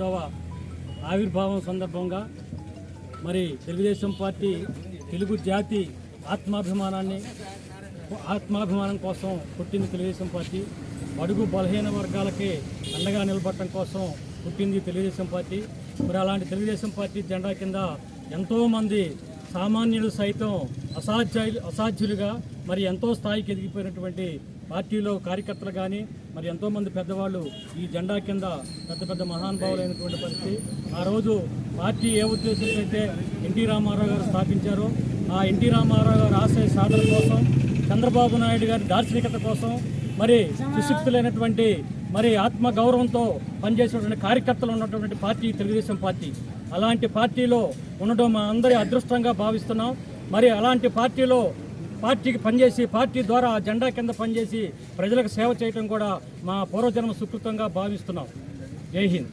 ఒకటవ ఆవిర్భావం సందర్భంగా మరి తెలుగుదేశం పార్టీ తెలుగు జాతి ఆత్మాభిమానాన్ని ఆత్మాభిమానం కోసం పుట్టింది తెలుగుదేశం పార్టీ. అడుగు బలహీన వర్గాలకి అండగా నిలబడటం కోసం పుట్టింది తెలుగుదేశం పార్టీ. మరి అలాంటి తెలుగుదేశం పార్టీ జెండా కింద ఎంతోమంది సామాన్యులు సైతం అసాధ్య అసాధ్యులుగా మరి ఎంతో స్థాయికి ఎదిగిపోయినటువంటి పార్టీలో కార్యకర్తలు కానీ మరి ఎంతోమంది పెద్దవాళ్ళు ఈ జెండా కింద పెద్ద పెద్ద మహానుభావులైనటువంటి పరిస్థితి. ఆ రోజు పార్టీ ఏ ఉద్దేశంతో అయితే ఎన్టీ రామారావు గారు స్థాపించారో ఆ ఎన్టీ రామారావు గారు ఆశయ సాధన కోసం చంద్రబాబు నాయుడు గారి దార్శనికత కోసం మరి సుశక్తులైనటువంటి మరి ఆత్మ గౌరవంతో పనిచేసినటువంటి కార్యకర్తలు ఉన్నటువంటి పార్టీ తెలుగుదేశం పార్టీ. అలాంటి పార్టీలో ఉండడం మా అందరి అదృష్టంగా భావిస్తున్నాం. మరి అలాంటి పార్టీలో పార్టీకి పనిచేసి పార్టీ ద్వారా ఆ జెండా కింద పనిచేసి ప్రజలకు సేవ చేయడం కూడా మా పూర్వజన్మ సుకృతంగా భావిస్తున్నాం. జై హింద్.